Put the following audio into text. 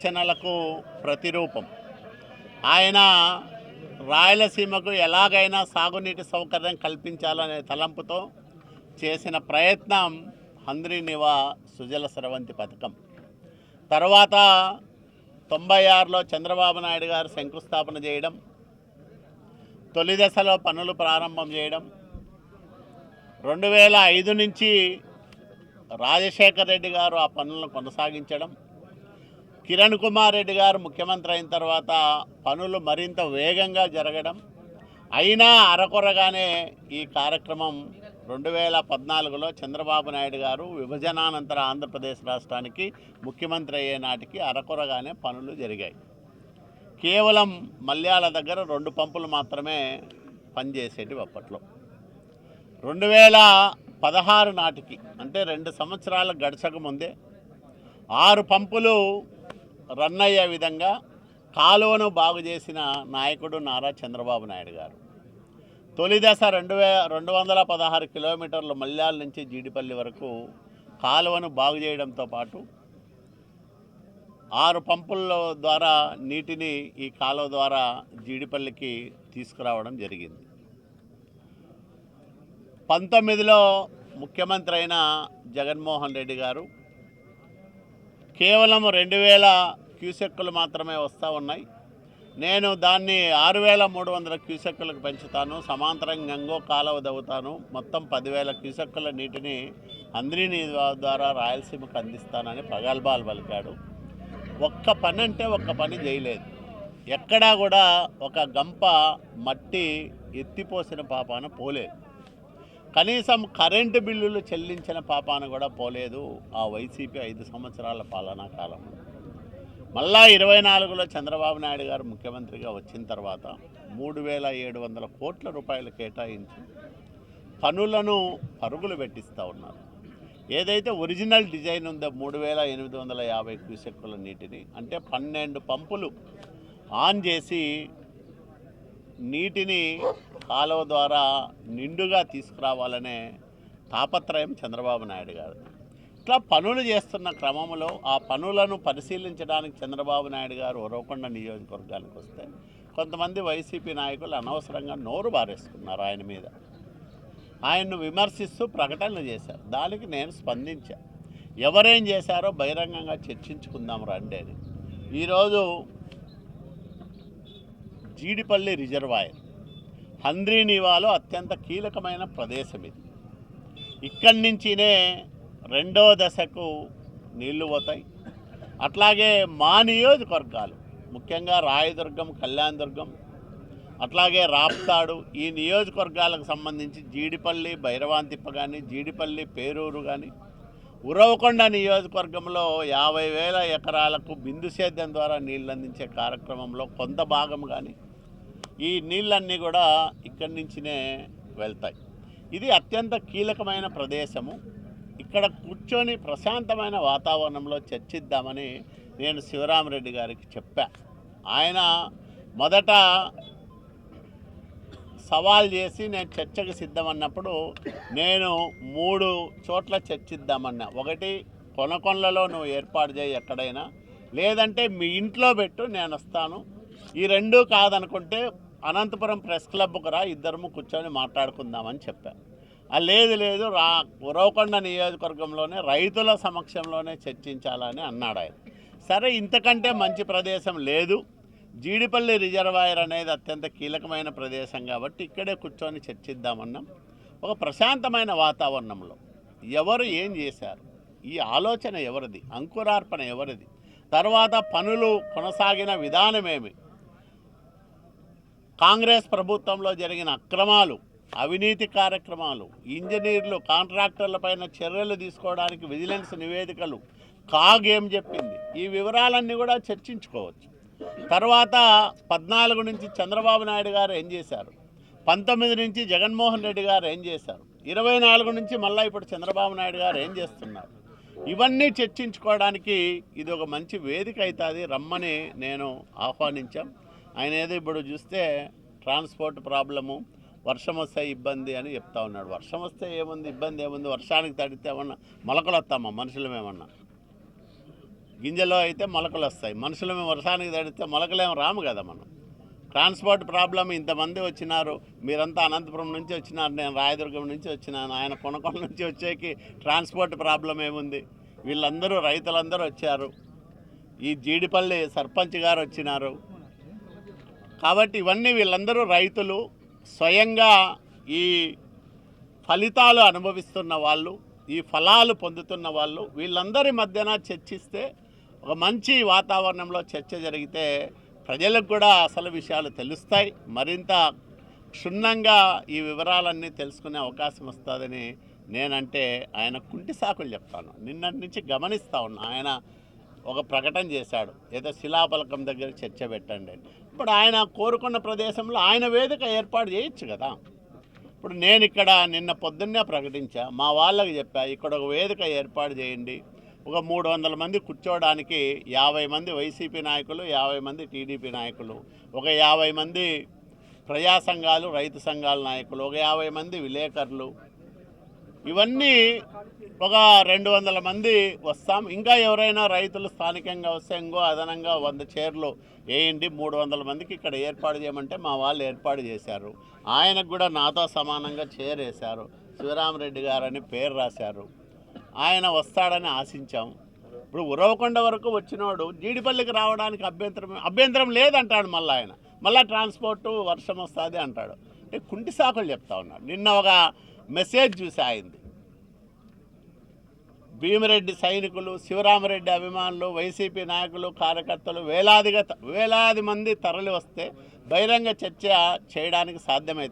రచనలకు ప్రతిరూపం. ఆయన రాయలసీమకు ఎలాగైనా సాగునీటి సౌకర్యం కల్పించాలనే తలంపుతో చేసిన ప్రయత్నం హంద్రి నివా సుజల స్రవంతి పథకం. తర్వాత తొంభై ఆరులో చంద్రబాబు నాయుడు గారు శంకుస్థాపన చేయడం తొలి దశలో పనులు ప్రారంభం చేయడం రెండు వేల ఐదు నుంచి రాజశేఖర్ రెడ్డి గారు ఆ పనులను కొనసాగించడం కిరణ్ కుమార్ రెడ్డి గారు ముఖ్యమంత్రి అయిన తర్వాత పనులు మరింత వేగంగా జరగడం. అయినా అరకొరగానే ఈ కార్యక్రమం రెండు వేల పద్నాలుగులో చంద్రబాబు నాయుడు గారు విభజనానంతర ఆంధ్రప్రదేశ్ రాష్ట్రానికి ముఖ్యమంత్రి అయ్యే నాటికి అరకొరగానే పనులు జరిగాయి. కేవలం మల్యాల దగ్గర రెండు పంపులు మాత్రమే పనిచేసేటివి అప్పట్లో. రెండు వేల పదహారు నాటికి అంటే రెండు సంవత్సరాలు గడచక ముందే ఆరు పంపులు రన్ అయ్యే విధంగా కాలువను బాగు చేసిన నాయకుడు నారా చంద్రబాబు నాయుడు గారు. తొలి దశ రెండు వే రెండు వందల పదహారు కిలోమీటర్ల మల్యాల నుంచి జీడిపల్లి వరకు కాలువను బాగు చేయడంతో పాటు ఆరు పంపుల ద్వారా నీటిని ఈ కాలువ ద్వారా జీడిపల్లికి తీసుకురావడం జరిగింది. పంతొమ్మిదిలో ముఖ్యమంత్రి అయిన జగన్మోహన్ రెడ్డి గారు కేవలం రెండు వేల క్యూసెక్కులు మాత్రమే వస్తూ ఉన్నాయి. నేను దాన్ని ఆరు వేల మూడు వందల క్యూసెక్కులకు పెంచుతాను. సమాంతరంగా గంగో కాలువ దవ్వుతాను మొత్తం పదివేల క్యూసెక్కుల నీటిని అంద్రిని ద్వారా రాయలసీమకు అందిస్తానని ప్రగల్భాలు పలికాడు. ఒక్క పని అంటే ఒక్క పని చేయలేదు. ఎక్కడా కూడా ఒక గంప మట్టి ఎత్తిపోసిన పాపాన పోలేదు. కనీసం కరెంటు బిల్లులు చెల్లించిన పాపాన కూడా పోలేదు ఆ వైసీపీ ఐదు సంవత్సరాల పాలనా కాలంలో మళ్ళా ఇరవై నాలుగులో చంద్రబాబు నాయుడు గారు ముఖ్యమంత్రిగా వచ్చిన తర్వాత మూడు వేల ఏడు వందల కోట్ల రూపాయలు కేటాయించి పనులను పరుగులు పెట్టిస్తూ ఉన్నారు. ఏదైతే ఒరిజినల్ డిజైన్ ఉందో మూడు వేల ఎనిమిది వందల యాభై క్యూసెక్కుల నీటిని అంటే పన్నెండు పంపులు ఆన్ చేసి నీటిని కాలువ ద్వారా నిండుగా తీసుకురావాలనే తాపత్రయం చంద్రబాబు నాయుడు గారు. ఇట్లా పనులు చేస్తున్న క్రమంలో ఆ పనులను పరిశీలించడానికి చంద్రబాబు నాయుడు గారు ఉరవకొండ నియోజకవర్గానికి వస్తే కొంతమంది వైసీపీ నాయకులు అనవసరంగా నోరు బారేసుకున్నారు ఆయన మీద. ఆయన్ను విమర్శిస్తూ ప్రకటనలు చేశారు. దానికి నేను స్పందించా. ఎవరేం చేశారో బహిరంగంగా చర్చించుకుందాం రండి అని. ఈరోజు జీడిపల్లి రిజర్వాయర్ హంద్రీనివాలో అత్యంత కీలకమైన ప్రదేశం ఇది. ఇక్కడి నుంచినే రెండో దశకు నీళ్ళు పోతాయి. అట్లాగే మా నియోజకవర్గాలు ముఖ్యంగా రాయదుర్గం కళ్యాణదుర్గం అట్లాగే రాప్తాడు ఈ నియోజకవర్గాలకు సంబంధించి జీడిపల్లి భైరవాంతిప్ప కానీ జీడిపల్లి పేరూరు కానీ ఉరవకొండ నియోజకవర్గంలో యాభై వేల ఎకరాలకు బిందు సేద్యం ద్వారా నీళ్ళు అందించే కార్యక్రమంలో కొంత భాగం కానీ ఈ నీళ్ళన్నీ కూడా ఇక్కడి నుంచినే వెళ్తాయి. ఇది అత్యంత కీలకమైన ప్రదేశము. ఇక్కడ కూర్చొని ప్రశాంతమైన వాతావరణంలో చర్చిద్దామని నేను శివరామరెడ్డి గారికి చెప్పా. ఆయన మొదట సవాల్ చేసి నేను చర్చకు సిద్ధమన్నప్పుడు నేను మూడు చోట్ల చర్చిద్దామన్నా. ఒకటి కొనకొండలలో నువ్వు ఏర్పాటు చేయి ఎక్కడైనా. లేదంటే మీ ఇంట్లో పెట్టు నేను వస్తాను. ఈ రెండూ కాదనుకుంటే అనంతపురం ప్రెస్ క్లబ్కు రా ఇద్దరము కూర్చొని మాట్లాడుకుందామని చెప్పాను ఆ లేదు లేదు రా ఉరవకొండ నియోజకవర్గంలోనే రైతుల సమక్షంలోనే చర్చించాలని అన్నాడు ఆయన. సరే ఇంతకంటే మంచి ప్రదేశం లేదు. జీడిపల్లి రిజర్వాయర్ అనేది అత్యంత కీలకమైన ప్రదేశం కాబట్టి ఇక్కడే కూర్చొని చర్చిద్దామన్నాం. ఒక ప్రశాంతమైన వాతావరణంలో. ఎవరు ఏం చేశారు? ఈ ఆలోచన ఎవరిది? అంకురార్పణ ఎవరిది? తర్వాత పనులు కొనసాగిన విధానమేమి? కాంగ్రెస్ ప్రభుత్వంలో జరిగిన అక్రమాలు అవినీతి కార్యక్రమాలు ఇంజనీర్లు కాంట్రాక్టర్లపైన చర్యలు తీసుకోవడానికి విజిలెన్స్ నివేదికలు కాగ్ ఏం చెప్పింది? ఈ వివరాలన్నీ కూడా చర్చించుకోవచ్చు. తర్వాత పద్నాలుగు నుంచి చంద్రబాబు నాయుడు గారు ఏం చేశారు? పంతొమ్మిది నుంచి జగన్మోహన్ రెడ్డి గారు ఏం చేశారు? ఇరవై నాలుగు నుంచి మళ్ళీ ఇప్పుడు చంద్రబాబు నాయుడు గారు ఏం చేస్తున్నారు? ఇవన్నీ చర్చించుకోవడానికి ఇది ఒక మంచి వేదిక అవుతుంది రమ్మని నేను ఆహ్వానించాం. ఆయన ఏదో ఇప్పుడు చూస్తే ట్రాన్స్పోర్ట్ ప్రాబ్లము వర్షం వస్తే ఇబ్బంది అని చెప్తా ఉన్నాడు. వర్షం వస్తే ఏముంది ఇబ్బంది ఏముంది? వర్షానికి తడితే ఏమన్నా మొలకలు వస్తామా? మనుషులమేమన్నా గింజలో అయితే మొలకలు వస్తాయి. మనుషులు వర్షానికి తడిస్తే మొలకలేం రాము కదా మనం. ట్రాన్స్పోర్ట్ ప్రాబ్లం ఇంతమంది వచ్చినారు. మీరంతా అనంతపురం నుంచి వచ్చినారు. నేను రాయదుర్గం నుంచి వచ్చినాను. ఆయన కొనకొల నుంచి వచ్చేకి ట్రాన్స్పోర్ట్ ప్రాబ్లం ఏముంది? వీళ్ళందరూ రైతులందరూ వచ్చారు. ఈ జీడిపల్లి సర్పంచ్ గారు వచ్చినారు. కాబట్టి ఇవన్నీ వీళ్ళందరూ రైతులు స్వయంగా ఈ ఫలితాలు అనుభవిస్తున్న వాళ్ళు ఈ ఫలాలు పొందుతున్న వాళ్ళు వీళ్ళందరి మధ్యన చర్చిస్తే ఒక మంచి వాతావరణంలో చర్చ జరిగితే ప్రజలకు కూడా అసలు విషయాలు తెలుస్తాయి. మరింత క్షుణ్ణంగా ఈ వివరాలన్నీ తెలుసుకునే అవకాశం వస్తుందని నేనంటే ఆయన కుంటి సాకులు చెప్తాను. నిన్నటి నుంచి గమనిస్తూ ఉన్నా ఆయన ఒక ప్రకటన చేశాడు. ఏదో శిలాఫలకం దగ్గర చర్చ పెట్టండి ఇప్పుడు ఆయన కోరుకున్న ప్రదేశంలో ఆయన వేదిక ఏర్పాటు చేయొచ్చు కదా. ఇప్పుడు నేను ఇక్కడ నిన్న పొద్దున్నే ప్రకటించా. మా వాళ్ళకి చెప్పా ఇక్కడ ఒక వేదిక ఏర్పాటు చేయండి. ఒక మూడు వందల మంది కూర్చోవడానికి యాభై మంది వైసీపీ నాయకులు యాభై మంది టీడీపీ నాయకులు ఒక యాభై మంది ప్రజా సంఘాలు రైతు సంఘాల నాయకులు ఒక యాభై మంది విలేకరులు. ఇవన్నీ ఒక రెండు వందల మంది వస్తాం. ఇంకా ఎవరైనా రైతులు స్థానికంగా వస్తే ఇంకో అదనంగా వంద చీరలు వేయండి. మూడు వందల మందికి ఇక్కడ ఏర్పాటు చేయమంటే మా వాళ్ళు ఏర్పాటు చేశారు. ఆయనకు కూడా నాతో సమానంగా చీర వేశారు. శివరామరెడ్డి గారని పేరు రాశారు. ఆయన వస్తాడని ఆశించాం. ఇప్పుడు ఉరవకొండ వరకు వచ్చినోడు జీడిపల్లికి రావడానికి అభ్యంతరం అభ్యంతరం లేదంటాడు మళ్ళీ ఆయన. మళ్ళీ ట్రాన్స్పోర్ట్ వర్షం వస్తుంది అంటాడు. అంటే కుంటి సాకులు చెప్తా ఉన్నాడు. నిన్న ఒక మెసేజ్ చూసి ఆయింది భీమిరెడ్డి సైనికులు శివరామరెడ్డి అభిమానులు వైసీపీ నాయకులు కార్యకర్తలు వేలాదిగా వేలాది మంది తరలి వస్తే బహిరంగ చర్చ చేయడానికి సాధ్యమవుతుంది